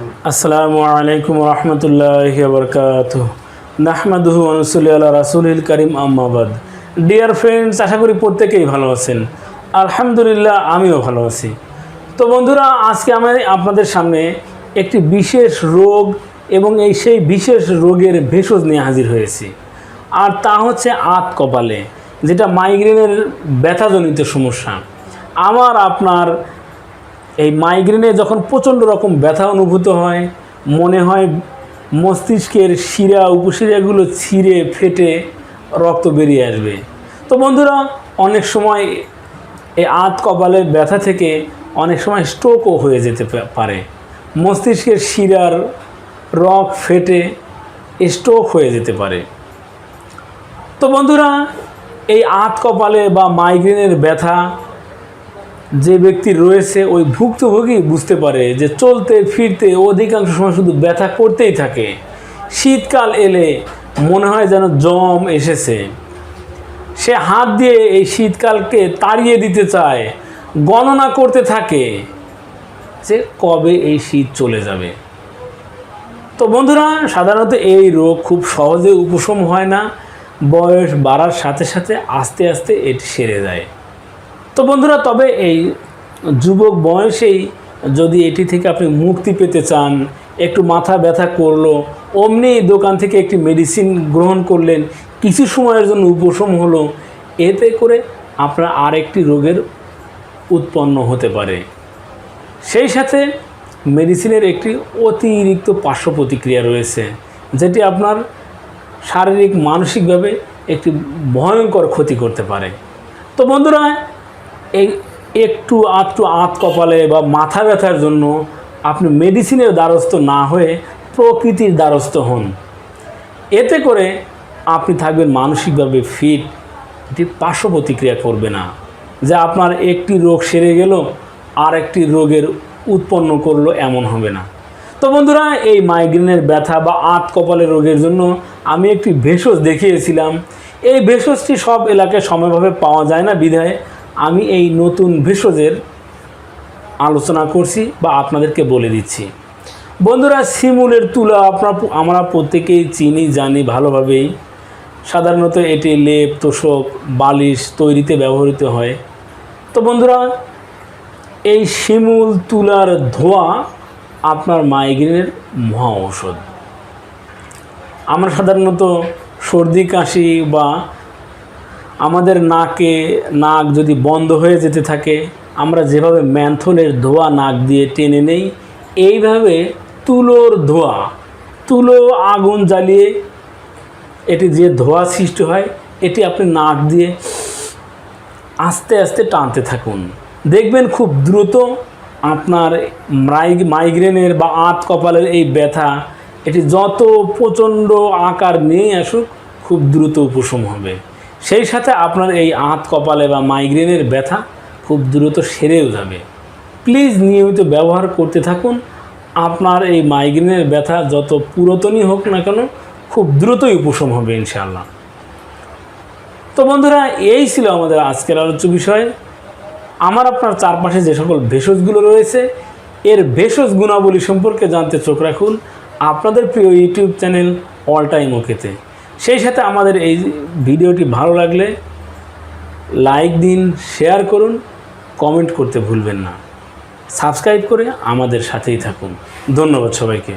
আসসালামু আলাইকুম রহমতুল্লাহ বরকাত নাহমাদুহু আনসুল্লি আল্লাহ রাসুলহিল করিম আম্মাবাদ ডিয়ার ফ্রেন্ডস আশা করি প্রত্যেকেই ভালো আছেন। আলহামদুলিল্লাহ, আমিও ভালো আছি। তো বন্ধুরা, আজকে আমি আপনাদের সামনে একটি বিশেষ রোগ এবং এই সেই বিশেষ রোগের ভেষজ নিয়ে হাজির হয়েছি। আর তা হচ্ছে আত কপালে, যেটা মাইগ্রেনের ব্যথাজনিত সমস্যা। আমার, আপনার এই মাইগ্রেনে যখন প্রচণ্ড রকম ব্যথা অনুভূত হয়, মনে হয় মস্তিষ্কের শিরা, উপশিরাগুলো ছিঁড়ে ফেটে রক্ত বেরিয়ে আসবে। তো বন্ধুরা, অনেক সময় এই আত কপালের ব্যথা থেকে অনেক সময় স্ট্রোকও হয়ে যেতে পারে। মস্তিষ্কের শিরার রক ফেটে স্ট্রোক হয়ে যেতে পারে। তো বন্ধুরা, এই আত কপালে বা মাইগ্রেনের ব্যথা যে ব্যক্তি রয়েছে ওই ভুক্তভোগী বুঝতে পারে যে চলতে, ফিরতে অধিকাংশ সময় শুধু ব্যথা করতেই থাকে। শীতকাল এলে মনে হয় যেন জম এসেছে। সে হাত দিয়ে এই শীতকালকে তাড়িয়ে দিতে চায়, গণনা করতে থাকে যে কবে এই শীত চলে যাবে। তো বন্ধুরা, সাধারণত এই রোগ খুব সহজে উপশম হয় না। বয়স বাড়ার সাথে সাথে আস্তে আস্তে এটি সেরে যায়। তো বন্ধুরা, তবে এই যুবক বয়সেই যদি এটি থেকে আপনি মুক্তি পেতে চান, একটু মাথা ব্যথা করল, অমনি দোকান থেকে একটি মেডিসিন গ্রহণ করলেন, কিছু সময়ের জন্য উপশম হলো, এতে করে আপনার আরেকটি রোগের উৎপন্ন হতে পারে। সেই সাথে মেডিসিনের একটি অতিরিক্ত পার্শ্ব প্রতিক্রিয়া রয়েছে, যেটি আপনার শারীরিক, মানসিকভাবে একটি ভয়ঙ্কর ক্ষতি করতে পারে। তো বন্ধুরা একটু আধটু আত কপালে বা মাথা ব্যথার জন্য আপনি মেডিসিনের দ্বারস্থ না হয়ে প্রকৃতির দ্বারস্থ হন। এতে করে আপনি থাকবেন মানসিকভাবে ফিট এটি পার্শ্ব প্রতিক্রিয়া করবে না। যে আপনার একটি রোগ সেরে গেল আর একটি রোগের উৎপন্ন করল, এমন হবে না। তো বন্ধুরা, এই মাইগ্রেনের ব্যথা বা আত কপালের রোগের জন্য আমি একটি ভেষজ দেখিয়েছিলাম। এই ভেষজটি সব এলাকায় সময়ভাবে পাওয়া যায় না বিধায় আমি এই নতুন ভেষজের আলোচনা করছি বা আপনাদেরকে বলে দিচ্ছি। বন্ধুরা, শিমুলের তুলা আপনার আমরা প্রত্যেকেই চিনি, জানি ভালোভাবেই। সাধারণত এটি লেপ, তোষক, বালিশ তৈরিতে ব্যবহৃত হয়। তো বন্ধুরা, এই শিমুল তুলার ধোয়া আপনার মাইগ্রেনের মহা ঔষধ। আমরা সাধারণত সর্দি, কাশি বা আমাদের নাকে নাক যদি বন্ধ হয়ে যেতে থাকে, আমরা যেভাবে ম্যান্থনের ধোয়া নাক দিয়ে টেনে নেই, এইভাবে তুলোর ধোয়া, তুলো আগুন জ্বালিয়ে এটি যে ধোয়া সৃষ্টি হয়, এটি আপনি নাক দিয়ে আস্তে আস্তে টানতে থাকুন। দেখবেন খুব দ্রুত আপনার মাইগ মাইগ্রেনের বা আত কপালের এই ব্যথা, এটি যত প্রচণ্ড আকার নিয়ে আসুক, খুব দ্রুত উপশম হবে। সেই সাথে আপনার এই আঁত কপালে বা মাইগ্রেনের ব্যথা খুব দ্রুত সেরেও যাবে। প্লিজ নিয়মিত ব্যবহার করতে থাকুন। আপনার এই মাইগ্রেনের ব্যথা যত পুরাতনই হোক না কেন, খুব দ্রুতই উপশম হবে ইনশাআল্লাহ। তো বন্ধুরা, এই ছিল আমাদের আজকের আলোচ্য বিষয়। আমার আপনার চারপাশে যে সকল ভেষজগুলো রয়েছে, এর ভেষজ গুণাবলী সম্পর্কে জানতে চোখ রাখুন আপনাদের প্রিয় ইউটিউব চ্যানেল অল টাইম ওকেতে সেই সাথে আমাদের এই ভিডিওটি ভালো লাগলে লাইক দিন, শেয়ার করুন, কমেন্ট করতে ভুলবেন না। সাবস্ক্রাইব করে আমাদের সাথেই থাকুন। ধন্যবাদ সবাইকে।